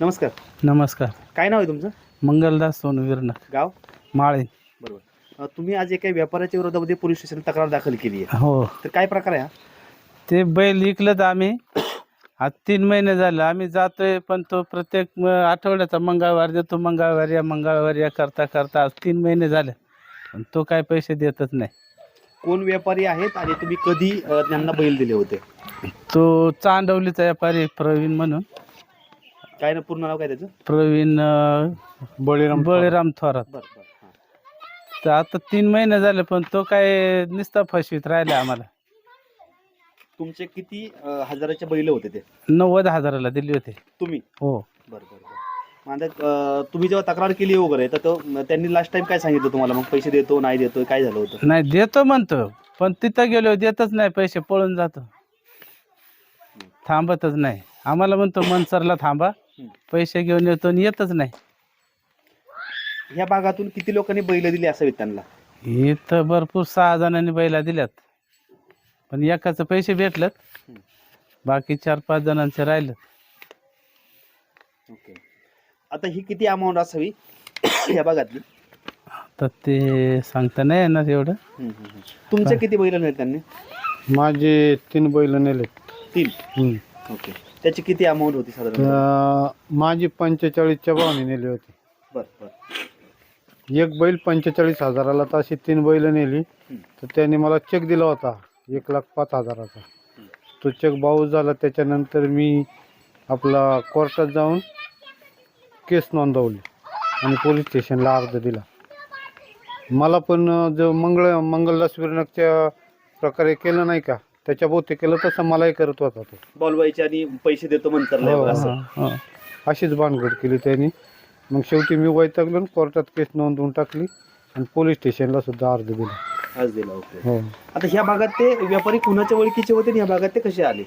नमस्कार. नमस्कार. काय नाव आहे तुमचं? मंगलदास सोनवीरनं गाव? माळे. बरोबर. अ, तुम्ही आज एका व्यापाऱ्याच्या विरोधामध्ये पोलीस स्टेशन तक्रार दाखल केली आहे. हो. तर काय प्रकार आहे हा? ते बैल विकलं तर आम्ही आज तीन महिने झाले. आम्ही जातोय पण तो प्रत्येक म- आठवड्याचा मंगळवार देतो मंगळवार या मंगळवार या करता करता आज तीन महिने झाले. पण तो काय पैसे देतच नाही. कोण व्यापारी आहेत आणि तुम्ही कधी अ, त्यांना बैल दिले होते? तो चांदवलीचा व्यापारी प्रवीण म्हणून. काय ना पूर्ण नाव काय त्याचं? प्रवीण अं, बळीराम बळीराम थोरात. बरं बरं हां. तर आता तीन महिने झाले पण तो काय नुसता फसवीत राहिला आम्हाला. तुमचे किती अ, हजाराचे बैल होते ते? नव्वद हजाराला दिली होती. तुम्ही? हो. बरं बरं बरं. अ, तुम्ही जेव्हा तक्रार केली वगैरे तर तो त्यांनी लास्ट टाइम काय सांगितलं तुम्हाला? मग पैसे देतो नाही देतो काय झालं होतं? नाही देतो म्हणतो पण तिथं गेलो देतच नाही पैसे पळून जातो. थांबतच नाही. आम्हाला म्हणतो मनसरला थांबा. पैसे घेऊन येतो आणि येतच नाही. ह्या भागातून किती लोकांनी बैल दिली असावीत त्यांना इथं भरपूर सहा जणांनी बैला दिल्यात. पण एकाचं पैसे भेटलेत. बाकी चार पाच जणांचे राहिलं ओके. आता ही किती अमाऊंट असावी या भागातली? तर ते सांगता नाही येणार एवढं. तुमचे किती बैल नेले त्यांनी? माझे तीन बैल नेले तीन. ओके. त्याची किती अमाऊंट होती साधारण माझी पंचेचाळीसच्या भावाने नेली होती. बर बर. एक बैल पंचेचाळीस हजाराला तर अशी तीन बैल नेली. तर त्याने मला चेक दिला होता एक लाख पाच हजाराचा. तो चेक बाऊस झाला त्याच्यानंतर मी आपला कोर्टात जाऊन केस नोंदवली आणि पोलीस स्टेशनला अर्ज दिला. मला पण अं, जो मंगळ मंगलदास विरनकच्या प्रकारे केलं नाही का त्याच्या भोवती केलं तसं मलाही करत होता तो. बॉलवायचे आणि पैसे देतो म्हणतात हो, असं हं, हं. अशीच भानगड केली त्यांनी. मग शेवटी मी वैतागलो आणि कोर्टात केस नोंदवून टाकली आणि पोलीस स्टेशनला सुद्धा अर्ज दिला. आज दिला ओके हो. आता ह्या भागात ते व्यापारी कुणाच्या ओळखीचे होते आणि ह्या भागात ते कसे आले?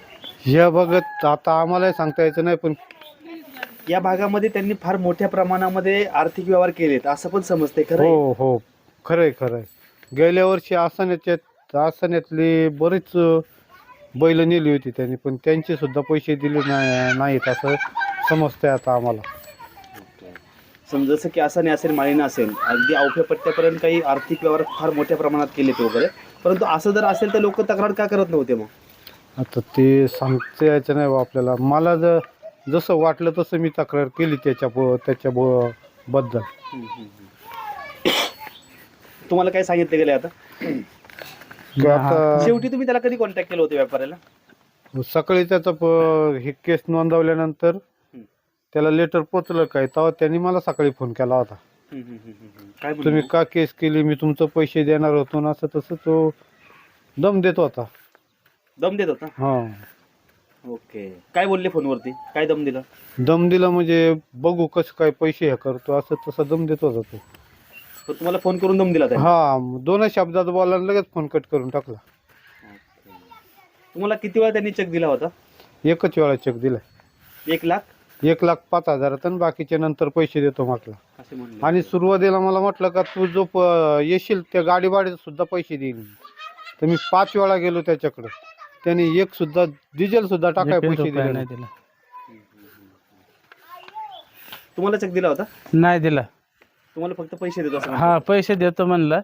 ह्या बघत आता आम्हाला सांगता यायचं नाही पण या भागामध्ये त्यांनी फार मोठ्या प्रमाणामध्ये आर्थिक व्यवहार केलेत असं पण समजतंय खरं आहे? हो हो. खरंय खरंय. गेल्या वर्षी आसान्याच्यात आसान्यातली बरीच बैल नेली होती त्यांनी पण त्यांचे सुद्धा पैसे दिले नाही नाहीत असं समजतंय आता आम्हाला. समजा जसं की असं नाही असेल माळीनं असेल अगदी अवघ्या पट्ट्यापर्यंत काही आर्थिक व्यवहार फार मोठ्या प्रमाणात केले ते वगैरे परंतु असं जर असेल तर लोक तक्रार का करत नव्हते मग? आता ते सांगता यायचं नाही बा आपल्याला. मला जर जसं वाटलं तसं मी तक्रार केली त्याच्या ब- त्याच्या ब- बद्दल. तुम्हाला काय सांगितलं गेलं आता? आता शेवटी तुम्ही त्याला कधी कॉन्टॅक्ट केलं होतं व्यापाऱ्याला? सकाळी त्याचं प- हे केस नोंदवल्यानंतर. त्याला लेटर पोचलं काय तेव्हा त्यांनी मला सकाळी फोन केला होता. काय बोलले? तुम्ही का केस केली मी तुमचं पैसे देणार होतो ना असं तसं तो दम देत होता. दम देत होता? हा. ओके. काय बोलले फोनवरती? काय दम दिला? दम दिला म्हणजे बघू कसं काय पैसे हे करतो असं तसं दम देत होता तो. तर तुम्हाला फोन करून दम दिला त्याने? हा दोनच शब्दात बोलायला लगेच फोन कट करून टाकला. तुम्हाला किती वेळा त्यांनी चेक दिला होता? एकच वेळा चेक दिला. एक लाख? एक लाख पाच हजारात आणि बाकीचे नंतर पैसे देतो म्हटलं. असे म्हणले. आणि सुरुवातीला मला म्हटलं का तू जो प- येशील त्या गाडी भाड्याचे सुद्धा पैसे देईन. तर मी पाच वेळा गेलो त्याच्याकडे. त्याने एक सुद्धा डिझेल सुद्धा टाकाय पैसे दिले नाही. नाही. दिला. तुम्हाला चेक दिला होता? नाही दिला. तुम्हाला फक्त पैसे देतो असं हा पैसे देतो म्हणलं.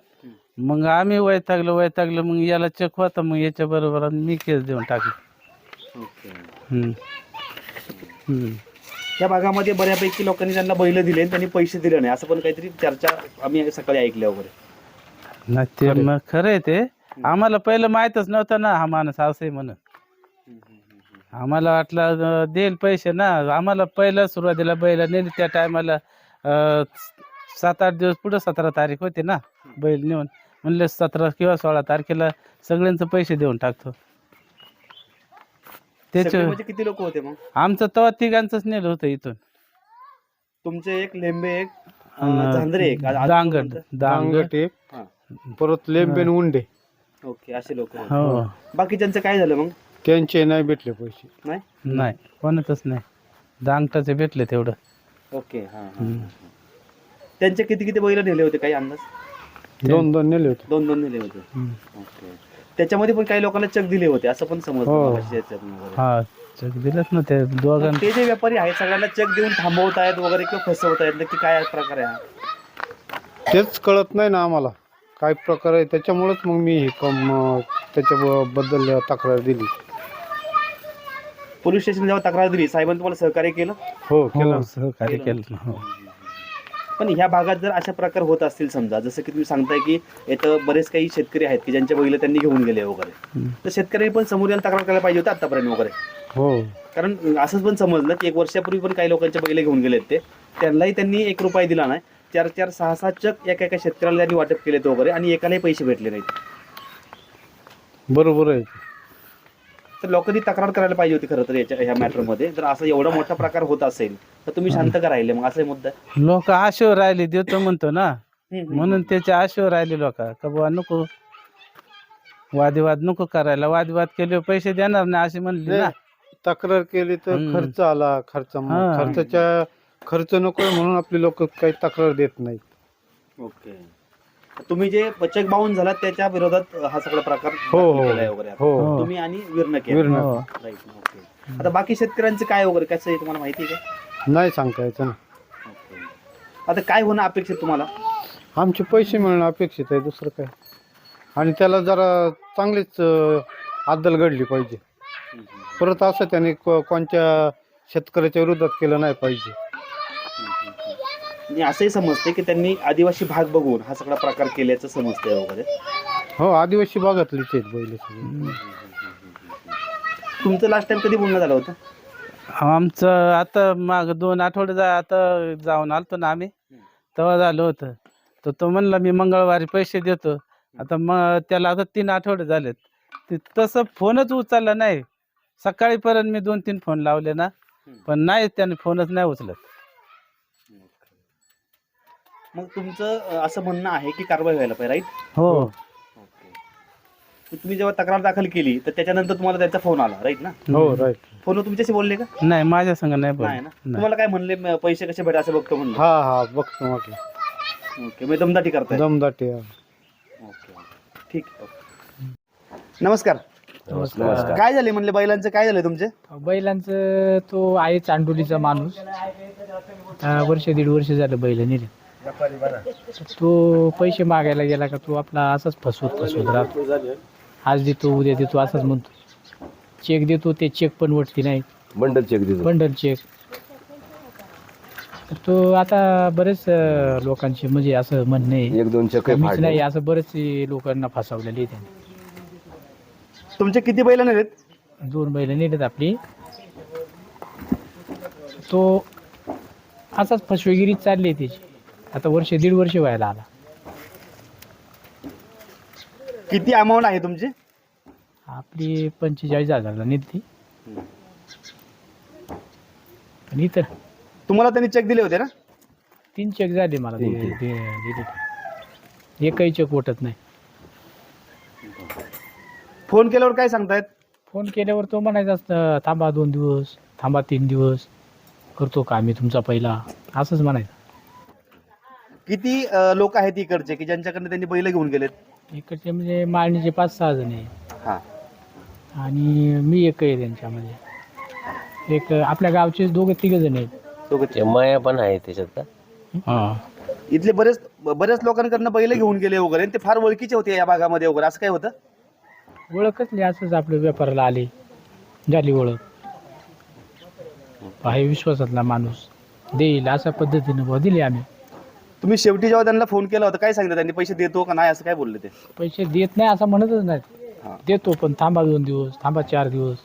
मग आम्ही वैतागलो वैतागलो मग याला चेक होता मग याच्या बरोबर मी केस देऊन टाकली. ओके. हम्म. हम्म. या भागामध्ये बऱ्यापैकी लोकांनी त्यांना बैल दिले आणि त्यांनी पैसे दिले नाही. असं पण काहीतरी चर्चा आम्ही सकाळी ऐकल्या वगैरे. नाही ते मग खरं आहे ते. आम्हाला पहिलं माहीतच नव्हतं ना हा माणूस असं आहे म्हणून. आम्हाला वाटलं अं, देईल पैसे ना. आम्हाला पहिलं सुरुवातीला बैल नेली त्या टायमाला सात आठ दिवस पुढं सतरा तारीख होती ना बैल नेऊन. म्हणले सतरा किंवा सोळा तारखेला सगळ्यांचं पैसे देऊन टाकतो. सगळे त्याच्या म्हणजे किती लोक होते मग? आमचं तेव्हा तिघांचंच नेलं होतं इथून. तुमचे एक लेंबे एक अं, झांजरे एक. आज- आज दांगड कोणतं? दांगड. दांगट एक हा. परत लेंबेन उंडे. ओके असे लोक हो. बाकीच्यांचं काय झालं मग? त्यांचे नाही भेटले पैसे. नाही? नाही कोणाचंच नाही. दांगटाचे भेटले तेवढं. ओके हा हा. हम्म. त्यांचे किती किती बैल नेले होते काही अंदाज? दोन दोन नेले होते. दोन दोन नेले होते. हम्म. ओके. त्याच्यामध्ये पण काही लोकांना चेक दिले होते असं पण हो. हा चेक दिलंच ना त्या दोघांना ते जे व्यापारी आहेत सगळ्यांना चेक देऊन थांबवत आहेत वगैरे किंवा फसवत आहेत नक्की काय प्रकार आहे हा? तेच कळत नाही ना आम्हाला. काय प्रकार आहे? त्याच्यामुळेच मग मी हे कम त्याच्याबद्दल तक्रार दिली. पोलीस स्टेशन जेव्हा तक्रार दिली. साहेबांनी तुम्हाला सहकार्य केलं? हो केलं. हो. सहकार्य केलं. हो. पण ह्या भागात जर अशा प्रकार होत असतील समजा जसं की तुम्ही सांगताय की इथं बरेच काही शेतकरी आहेत की ज्यांच्या बैल त्यांनी घेऊन गेले वगैरे. तर शेतकऱ्यांनी पण समोर येऊन तक्रार करायला पाहिजे होतं आतापर्यंत वगैरे. हो. कारण असंच पण समजलं की एक वर्षापूर्वी पण काही लोकांचे बैल घेऊन गेलेत ते. त्यांनाही त्यांनी एक रुपया दिला नाही. चार चार सहा सहा चक एका एका शेतकऱ्याला त्यांनी वाटप केलेत वगैरे आणि एकालाही पैसे भेटले नाहीत. बरोबर आहे. तर लोकांनी तक्रार करायला पाहिजे होती खरं तर याच्या ह्या मॅटरमध्ये जर असं एवढा मोठा प्रकार होत असेल तर तुम्ही शांत का राहिले मग असा मुद्दा. आहे. लोक आशेवर राहिले देतो म्हणतो ना. हम्म, हम्म. म्हणून त्याचे आशेवर राहिले लोक. का बुवा नको. वादविवाद नको करायला. वादविवाद केले पैसे देणार नाही अशी म्हणली ना. तक्रार केली तर हम्म. खर्च आला खर्च हा. खर्चाच्या खर्च नको म्हणून आपली लोक काही तक्रार देत नाही ओके. तुम्ही जे चेक बाउन झाला त्याच्या विरोधात हा सगळा प्रकार हो हो. केलाय वगैरे हो हो. तुम्ही आणि वीरनं केलं. वीरनं. हो. आता बाकी शेतकऱ्यांचे काय वगैरे कसं आहे तुम्हाला माहिती आहे का? नाही सांगता यायचं ना. आता काय होणं अपेक्षित तुम्हाला? आमचे पैसे मिळणं अपेक्षित आहे दुसरं काय? आणि त्याला जरा चांगलीच अं, अद्दल घडली पाहिजे. परत असं त्याने को- कोणत्या शेतकऱ्याच्या विरोधात केलं नाही पाहिजे. आणि असंही समजते की त्यांनी आदिवासी भाग बघून हा सगळा प्रकार केल्याचं समजतंय वगैरे. हो आदिवासी भागातलीच आहेत बैल सगळे. तुमचं लास्ट टाइम कधी बोलणं झालं होतं? आमचं आता माग दोन आठवडे जा आता जाऊन आलतो ना आम्ही तेव्हा झालं होतं. तर तो म्हणला मी मंगळवारी पैसे देतो. आता मग त्याला आता तीन आठवडे झालेत. ते तसं फोनच उचलला नाही. सकाळीपर्यंत मी दोन तीन फोन लावले ना पण नाही त्याने फोनच नाही उचलत. मग तुमचं असं म्हणणं आहे की कारवाई व्हायला पाहिजे राईट हो. तुम्ही जेव्हा तक्रार दाखल केली तर त्याच्यानंतर तुम्हाला त्याचा फोन आला राईट ना? हो राईट फोनवर तुमच्याशी बोलले का? नाही माझ्या संग नाही ना? तुम्हाला काय म्हणले म- पैसे कसे भेटा असं बघतो म्हणलं? हा हा बघतो म्हटलं ओके मी दमदाटी करताय. दमदाटे हा. ओके ठीक आहे, ओके. नमस्कार. नमस्कार. काय झाले म्हणले बैलांचं काय झालं तुमचे? बैलांचं तो आहे चांडोलीचा माणूस. वर्ष दीड वर्ष झालं बैल नेले. तो पैसे मागायला गेला का? तो आपला असाच फसवत फसवत राहतो. आज देतो उद्या देतो असंच म्हणतो. चेक देतो ते चेक पण वटती नाही. बंडल चेक देतो. बंडल चेक तर तो आता बरेच लोकांचे म्हणजे असं म्हणणं आहे. एक दोन मीच नाही असं बरेच लोकांना फसवलेले आहे त्याने. तुमचे किती बैल नेलेत? दोन बैल नेलेत आपली. तो असाच फसवेगिरी चालली आहे त्याची. आता वर्ष दीड वर्ष व्हायला आला. किती अमाऊंट आहे तुमची? आपली पंचेचाळीस हजारला नेली आणि इतर तुम्हाला त्यांनी चेक दिले होते ना? तीन चेक झाले मला दि-. दि- एकही चेक ओटत नाही. फोन केल्यावर काय सांगतायत? फोन केल्यावर तो म्हणायचा असतं, थांबा दोन दिवस थांबा तीन दिवस. करतो का आम्ही तुमचा पहिला? असंच म्हणायचं. किती लोक आहेत इकडचे की ज्यांच्याकडनं त्यांनी बैल घेऊन गेलेत? इकडचे म्हणजे माळणीचे पाच सहा जण आहे. हा. आणि मी एक आहे त्यांच्यामध्ये. एक आपल्या गावचे दोघं तिघ जण आहेत. दोघं माया पण आहे त्याच्यात का? इथले बरेच बऱ्याच लोकांकडनं बैल घेऊन गेले वगैरे आणि ते फार ओळखीचे होते या भागामध्ये वगैरे. असं काय होतं? ओळखच नाही असंच आपल्या व्यापाराला आले. झाली ओळख. आहे विश्वासातला माणूस. देईल अशा पद्धतीनं बुवा दिले आम्ही. तुम्ही शेवटी जेव्हा त्यांना फोन केला होता काय सांगितलं? त्यांनी पैसे देतो का नाही असं काय बोलले ते? पैसे देत नाही असं म्हणतच नाही. देतो पण थांबा दोन दिवस थांबा चार दिवस.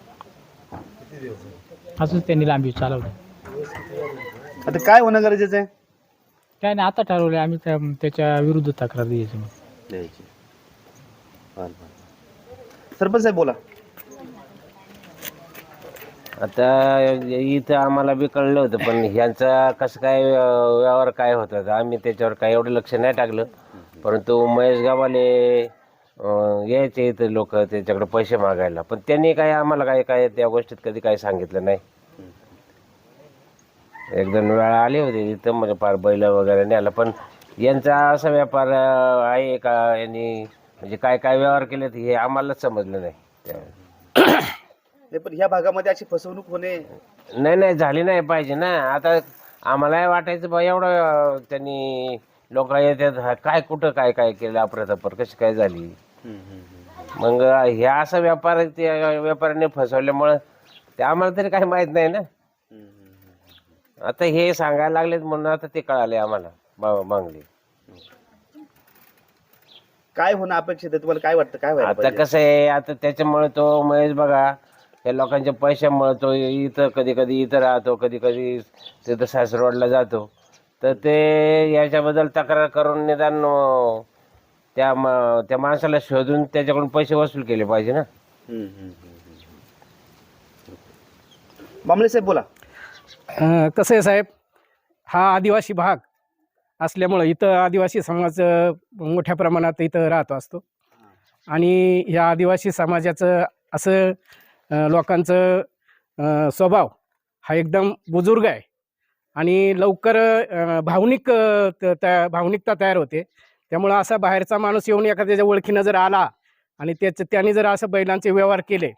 असंच त्यांनी लांबी चालवली. आता काय होणं गरजेचं आहे? काय नाही आता ठरवलं आम्ही त्या त्याच्या विरुद्ध तक्रार द्यायची मग द्यायची. सरपंच साहेब बोला. आता इथं आम्हाला बी कळलं होतं पण ह्यांचा कसं काय व्यवहार काय होता तर आम्ही त्याच्यावर काय एवढं लक्ष नाही टाकलं. परंतु महेश गावाले अं, यायचे इथं लोक त्याच्याकडे पैसे मागायला. पण त्यांनी काय आम्हाला काय काय त्या गोष्टीत कधी काय सांगितलं नाही. एक दोन वेळा आले होते इथं म्हणजे फार बैल वगैरे न्यायला. पण यांचा असा व्यापार अं, आहे का यांनी म्हणजे काय काय व्यवहार केले हे आम्हालाच समजलं नाही. त्यावेळेस नाही पण ह्या भागामध्ये अशी फसवणूक होणे नाही नाही झाली नाही पाहिजे ना. आता आम्हालाही वाटायचं बा एवढं त्यांनी लोक येतात काय कुठं काय काय केलं अप्रतपर कशी काय झाली? मग ह्या असा व्यापार त्या व्यापाऱ्याने फसवल्यामुळं ते आम्हाला तरी काही माहीत नाही ना. आता हे सांगायला लागलेत म्हणून आता ते कळाले आम्हाला बांगली काय होणं अपेक्षित आहे? तुम्हाला काय वाटतं? काय व्हायला आता पाहिजे? कसं आहे आता त्याच्यामुळे तो महेश बघा या लोकांच्या पैशामुळे तो इथं कधी कधी इथं राहतो कधी कधी तिथं सासरवाडला जातो. तर ते याच्याबद्दल तक्रार करून निदान त्या म- त्या माणसाला शोधून त्याच्याकडून पैसे वसूल केले पाहिजे ना. हम्म, हम्म, हम्म, हम्म. बांबळे साहेब बोला. अं, कसं आहे साहेब हा आदिवासी भाग असल्यामुळं इथं आदिवासी समाज अं, मोठ्या प्रमाणात इथं राहतो असतो. आणि ह्या आदिवासी समाजाचं असं लोकांचं स्वभाव हा एकदम बुजुर्ग आहे. आणि लवकर भावनिक त- त्या भावनिकता तयार होते. त्यामुळं असा बाहेरचा माणूस येऊन एखाद्याच्या ओळखीनं जर आला आणि त्याचं त्याने जर असं बैलांचे व्यवहार केले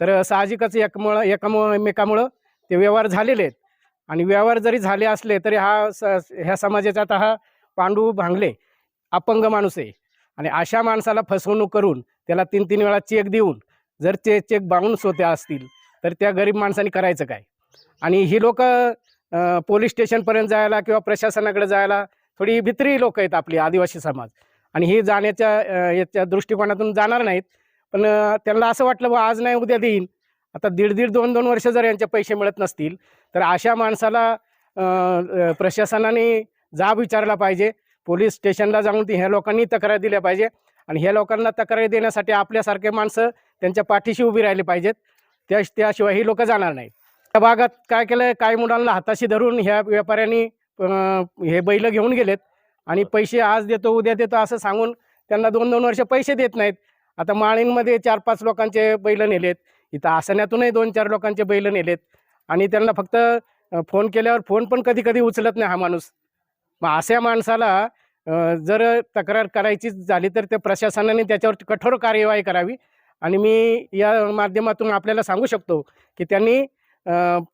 तर साहजिकच एकमुळं एकामुळं एकमेकामुळं ते व्यवहार झालेले आहेत. आणि व्यवहार जरी झाले असले तरी हा स ह्या समाजाचा आता हा पांडू भांगले अपंग माणूस आहे. आणि अशा माणसाला फसवणूक करून त्याला तीन तीन वेळा चेक देऊन जर ते चेक बाउन्स होत्या असतील तर त्या गरीब माणसाने करायचं काय? आणि ही लोक पोलीस स्टेशनपर्यंत जायला किंवा प्रशासनाकडे जायला थोडी भित्री लोक आहेत आपली आदिवासी समाज. आणि ही जाण्याच्या याच्या दृष्टिकोनातून जाणार नाहीत. पण त्यांना असं वाटलं बा आज नाही उद्या देईन. आता दीड दीड दोन दोन वर्ष जर यांचे पैसे मिळत नसतील तर अशा माणसाला प्रशासनाने जाब विचारला पाहिजे. पोलीस स्टेशनला जाऊन ती ह्या लोकांनी तक्रार दिल्या पाहिजे. आणि ह्या लोकांना तक्रारी देण्यासाठी आपल्यासारखे माणसं त्यांच्या पाठीशी उभी राहिली पाहिजेत. त्या त्याशिवाय ही लोक जाणार नाहीत. त्या भागात काय केलं काही मुलांना हाताशी धरून ह्या व्यापाऱ्यांनी हे बैल घेऊन गेलेत. आणि पैसे आज देतो उद्या देतो असं सांगून त्यांना दोन दोन वर्ष पैसे देत नाहीत. आता माळींमध्ये चार पाच लोकांचे बैल नेलेत. इथं आसण्यातूनही दोन चार लोकांचे बैल नेलेत. आणि त्यांना फक्त फोन केल्यावर फोन पण कधी कधी उचलत नाही हा माणूस. मग अशा माणसाला जर तक्रार करायची झाली तर त्या प्रशासनाने त्याच्यावर कठोर कार्यवाही करावी. आणि मी या माध्यमातून आपल्याला सांगू शकतो की त्यांनी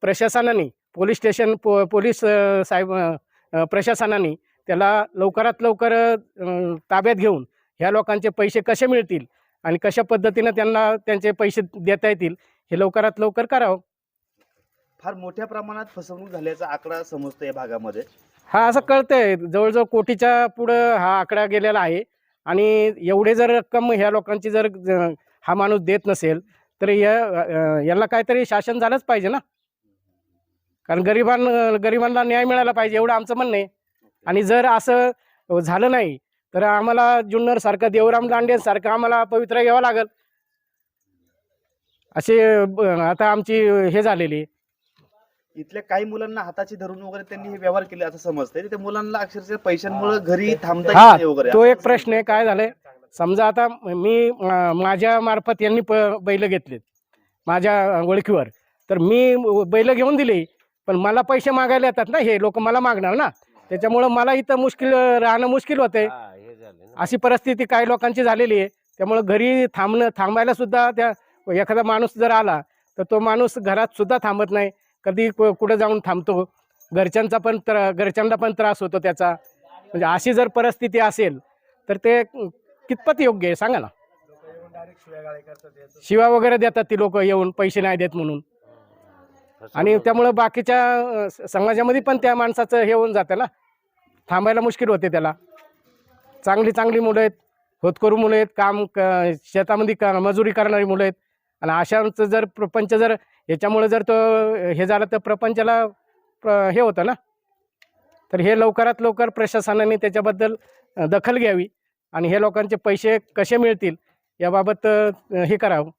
प्रशासनाने पोलीस स्टेशन पो पोलीस साहेब प्रशासनाने त्याला लवकरात लवकर ताब्यात घेऊन ह्या लोकांचे पैसे कसे मिळतील आणि कशा पद्धतीनं त्यांना त्यांचे पैसे देता येतील हे लवकरात लवकर करावं. फार मोठ्या प्रमाणात फसवणूक झाल्याचा आकडा समजतो या भागामध्ये. हा असं कळतंय. जवळजवळ कोटीच्या पुढं हा आकडा गेलेला आहे आणि एवढे जर रक्कम ह्या लोकांची जर हा माणूस देत नसेल तर या याला काहीतरी शासन झालंच पाहिजे ना. कारण गरिबां गरिबांना न्याय मिळाला पाहिजे एवढं आमचं म्हणणं आहे. आणि जर असं झालं नाही तर आम्हाला जुन्नर सारखं देवराम दांडे सारखं आम्हाला पवित्र घ्यावं लागेल. असे आता आमची हे झालेली. इथल्या काही मुलांना हाताची धरून वगैरे त्यांनी हे व्यवहार केले असं समजतंय. त्या मुलांना अक्षरशः पैशांमुळे घरी थांबता वगैरे. तो एक प्रश्न आहे काय झालंय? समजा आता मी माझ्या मार्फत यांनी प बैल घेतलेत. माझ्या ओळखीवर. तर मी बैल घेऊन दिली पण मला पैसे मागायला येतात ना हे लोक मला मागणार ना. त्याच्यामुळं मला इथं मुश्किल राहणं मुश्किल हा, हे ना. अशी परिस्थिती काही लोकांची झालेली आहे. त्यामुळं घरी थांबणं थांबायला सुद्धा त्या एखादा माणूस जर आला तर तो माणूस घरात सुद्धा थांबत नाही. कधी कुठं जाऊन थांबतो. घरच्यांचा पण त्रा घरच्यांना पण त्रास होतो त्याचा. म्हणजे अशी जर परिस्थिती असेल तर ते कितपत योग्य आहे? सांगा ना. शिवा वगैरे देतात ती लोक येऊन पैसे नाही देत म्हणून. आणि त्यामुळं बाकीच्या स- समाजामध्ये पण त्या माणसाचं हे होऊन जातं ना. थांबायला मुश्किल होते त्याला. चांगली चांगली मुलं आहेत. होतकरू मुलं आहेत. काम क शेतामध्ये का मजुरी करणारी मुलं आहेत. आणि अशांचं जर प्रपंच जर याच्यामुळे जर तो हे झालं तर प्रपंचाला प्र- हे होतं ना. तर हे लवकरात लवकर प्रशासनाने त्याच्याबद्दल दखल घ्यावी. आणि हे लोकांचे पैसे कसे मिळतील याबाबत हे करावं.